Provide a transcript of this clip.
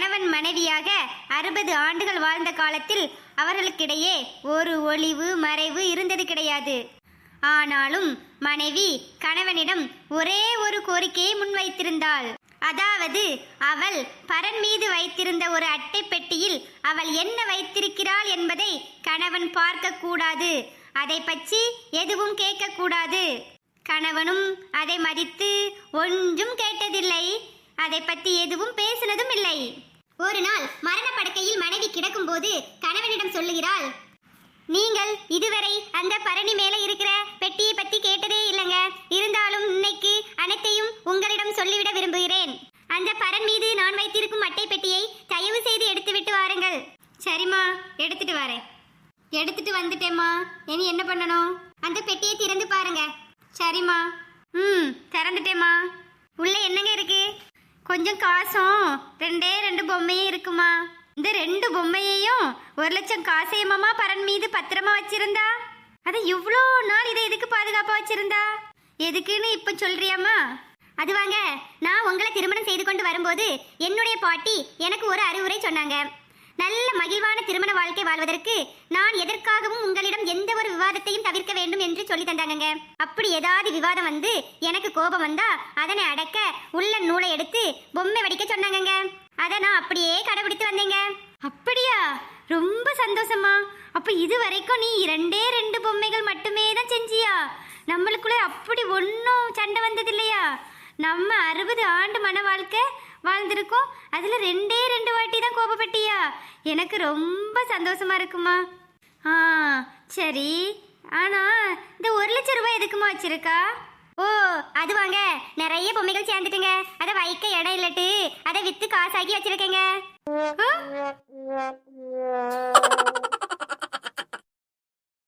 கணவன் மனைவியாக அறுபது ஆண்டுகள் வாழ்ந்த காலத்தில் அவர்களுக்கிடையே ஒரு ஒளிவு மறைவு இருந்தது கிடையாது. ஆனாலும் மனைவி கணவனிடம் ஒரே ஒரு கோரிக்கையை முன்வைத்திருந்தாள். அதாவது அவள் பரன் மீது வைத்திருந்த ஒரு அட்டை பெட்டியில் அவள் என்ன வைத்திருக்கிறாள் என்பதை கணவன் பார்க்க கூடாது. அதை பற்றி எதுவும் கேட்கக்கூடாது கணவனும் அதை மதித்து ஒன்றும் கேட்டதில்லை. அதை பற்றி எதுவும் பேசினதும் இல்லை. ஒரு நாள் மரண படுக்கையில் மனைவி கிடக்கும்போது கணவனிடம் சொல்லுகிறாள் நீங்கள் இதுவரை அந்த பரணி மேல இருக்கிற பெட்டியை பத்தி கேட்டதே இல்லைங்க. இருந்தாலும் இன்னைக்கு அனைத்தையும் உங்களிடம் சொல்லிவிட விரும்புகிறேன். அந்த பரன் மீது நான் வைத்திருக்கும் அட்டை பெட்டியை தயவு செய்து எடுத்துவிட்டு வாருங்கள். சரிம்மா எடுத்துட்டு வரேன். எடுத்துட்டு வந்துட்டேம்மா. இனி என்ன பண்ணணும்? அந்த பெட்டியை திறந்து பாருங்க. சரிம்மா. ம் திறந்துட்டேம்மா. உள்ள என்னங்க கொஞ்சம் காசும் ரெண்டே ரெண்டு பொம்மையும் இருக்குமா? இந்த ரெண்டு பொம்மையையும் ஒரு லட்சம் காசையமாமா பரன் மீது பத்திரமா வச்சிருந்தா? அது இவ்வளோ நாள் இதை எதுக்கு பாதுகாப்பா வச்சிருந்தா? எதுக்குன்னு இப்ப சொல்றியாமா அது வாங்க நான் உங்களை திருமணம் செய்து கொண்டு வரும்போது என்னுடைய பாட்டி எனக்கு ஒரு அறிவுரை சொன்னாங்க. நல்ல மகிழ்வான திருமண வாழ்க்கை வாழ்வதற்கு நான் எதற்காகவும் உங்களிடம் எந்த ஒரு விவாதத்தையும் தவிர்க்க வேண்டும் என்று சொல்லி தந்தாங்கங்க. அப்படி ஏதாவது விவாதம் வந்து எனக்கு கோபம் வந்தா அதனை அடக்க உள்ள நூலை எடுத்து பொம்மை வடிக்க சொன்னாங்கங்க. அதை நான் அப்படியே கடைபிடித்து வந்தேங்க. அப்படியா? ரொம்ப சந்தோஷமா அப்ப இது வரைக்கும் நீ ரெண்டே ரெண்டு பொம்மைகள் மட்டுமே தான் செஞ்சியா? நம்மளுக்குள்ள அப்படி ஒன்றும் சண்டை வந்தது இல்லையா நம்ம அறுபது ஆண்டு மன வாழ்க்கை வாழ்ந்திருக்கோம். அதில் ரெண்டே ரெண்டு வாட்டி தான் கோபப்பட்டியா? எனக்கு ரொம்ப சந்தோஷமா இருக்குமா? ஆ சரி. ஆனா இந்த ஒரு லட்சம் ரூபாய் எதுக்குமா வச்சிருக்கா? ஓ அது வாங்க. நிறைய பொம்மைகள் சேர்ந்துட்டுங்க. அதை வைக்க இடம் இல்லட்டு அதை வித்து காசாக்கி வச்சிருக்கேங்க. ஆ?